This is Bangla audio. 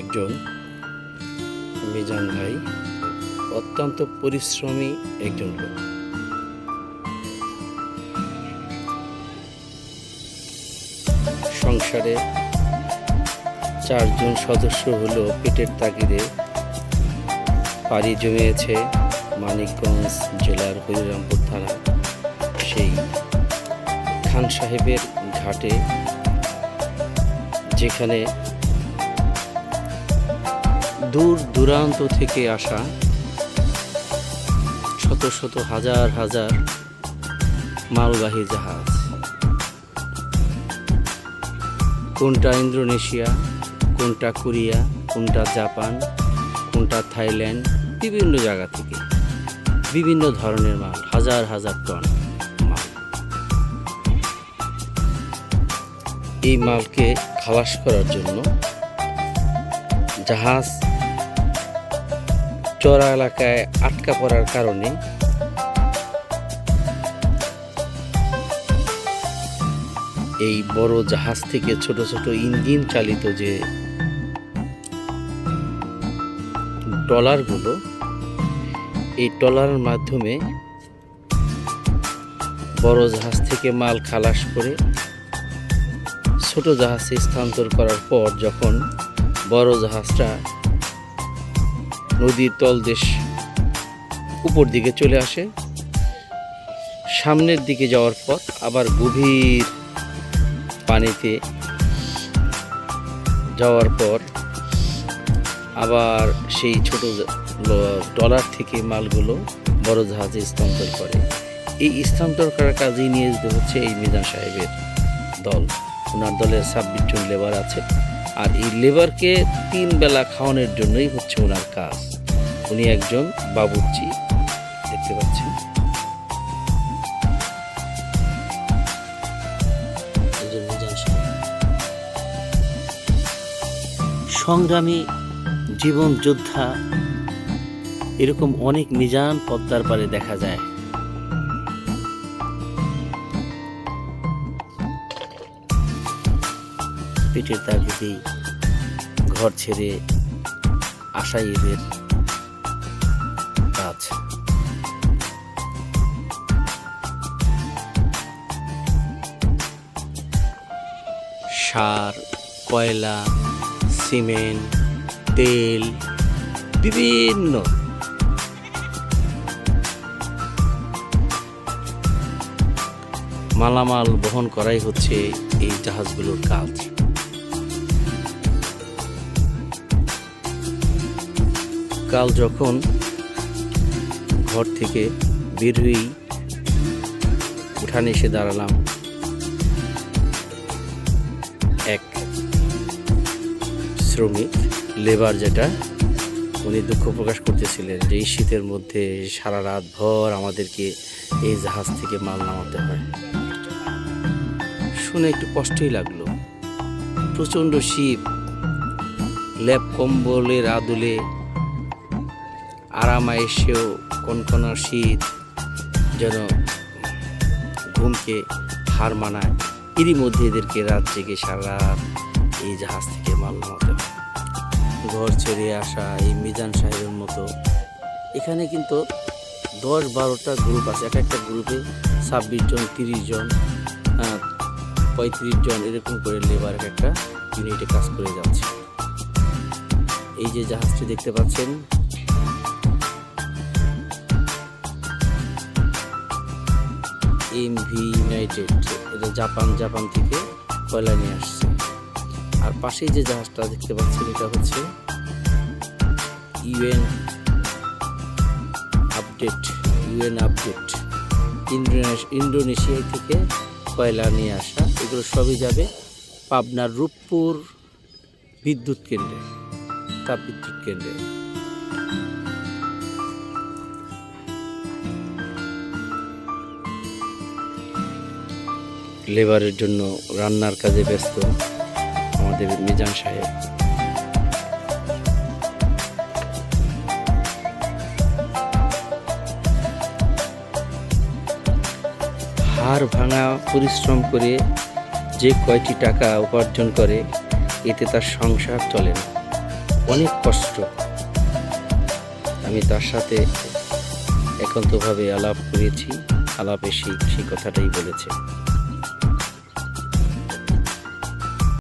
একজন মিজান ভাই, অত্যন্ত পরিশ্রমী একজন লোক। সংসারে চারজন সদস্য হলো পেটের তাগিদে। পাড়ি জমিয়েছে মানিকগঞ্জ জেলার হরিরামপুর থানা। সেই খান সাহেবের ঘাটে, যেখানে দূর দূরান্ত থেকে আসা শত শত হাজার হাজার মালবাহী জাহাজ। কোনটা ইন্দোনেশিয়া, কোনটা কোরিয়া, কোনটা জাপান, কোনটা থাইল্যান্ড, বিভিন্ন জায়গা থেকে বিভিন্ন ধরনের মাল, হাজার হাজার টন মাল। এই মালকে খালাস করার জন্য জাহাজ চড়া এলাকায় আটকা পড়ার কারণে এই বড় জাহাজ থেকে ছোট ছোট ইঞ্জিন চালিত যে ট্রলারগুলো, এই ট্রলারের মাধ্যমে বড় জাহাজ থেকে মাল খালাস করে ছোট জাহাজে স্থানান্তর করার পর যখন বড় জাহাজটা নদীর তলদেশ উপর দিকে চলে আসে। সামনের দিকে যাওয়ার পর আবার গভীর পানিতে যাওয়ার পর আবার সেই ছোট ডলার থেকে মালগুলো বড় জাহাজে স্থানান্তর করে। এই স্থানান্তর করার কাজেই নিয়োজিত হচ্ছে এই মিজান সাহেবের দল। ওনার দলের ছাব্বিশ জন লেবার আছে। আর এই লেবারকে তিন বেলা খাওয়ানোর জন্যই হচ্ছে ওনার কাজ। উনি একজন বাবুর্চি, দেখতে পাচ্ছেন। সংগ্রামী, জীবন যোদ্ধা, এরকম অনেক মিজান পদ্মার পারে দেখা যায়। পেটের তাগিদেই ঘর ছেড়ে আশাই এদের কাজ। সার, কয়লা, সিমেন্ট, তেল, বিভিন্ন। মালামাল বহন করাই হচ্ছে এই জাহাজগুলোর কাজ। কাল যখন ঘর থেকে বের হয়েই উঠানে এসে দাঁড়ালাম, এক শ্রমিক লেবার যেটা, উনি দুঃখ প্রকাশ করতেছিলেন যে এই শীতের মধ্যে সারা রাত ভর আমাদেরকে এই জাহাজ থেকে মাল নামাতে হয়। শুনে একটু কষ্টই লাগল। প্রচণ্ড শীত ল্যাপ কম্বলের আদলে আরামা এসেও কনকনা শীত যেন ঘুমকে হার মানায়। এরই মধ্যে এদেরকে রাত জেগে সারা এই জাহাজ থেকে মাল নামাতে হয়। ঘর ছেড়ে আসা এই মিজান সাহেবের মতো। এখানে কিন্তু দশ বারোটা গ্রুপ আছে। এক একটা গ্রুপে ছাব্বিশ জন, তিরিশ জন পঁয়ত্রিশ জন এরকম করে লেবার এক একটা ইউনিটে কাজ করে যাচ্ছে। এই যে জাহাজটি দেখতে পাচ্ছেন এমভি ইউনাইটেড এটা জাপান জাপান থেকে কয়লা নিয়ে আসছে। আর পাশেই যে জাহাজটা দেখতে পাচ্ছেন, এটা হচ্ছে UN update UN update Indonesia থেকে কয়লা নিয়ে আসা, এগুলো সবই যাবে পাবনার রূপপুর বিদ্যুৎ কেন্দ্রে তাপ বিদ্যুৎ কেন্দ্রে। লেবারের জন্য রান্নার কাজে ব্যস্ত আমাদের মিজান সাহেব। হাড় ভাঙা, পরিশ্রম করে যে কয়টি টাকা উপার্জন করে, এতে তার সংসার চলে না। অনেক কষ্ট। আমি তার সাথে একান্তভাবে আলাপ করেছি, আলাপে সেই সেই কথাটাই বলেছে।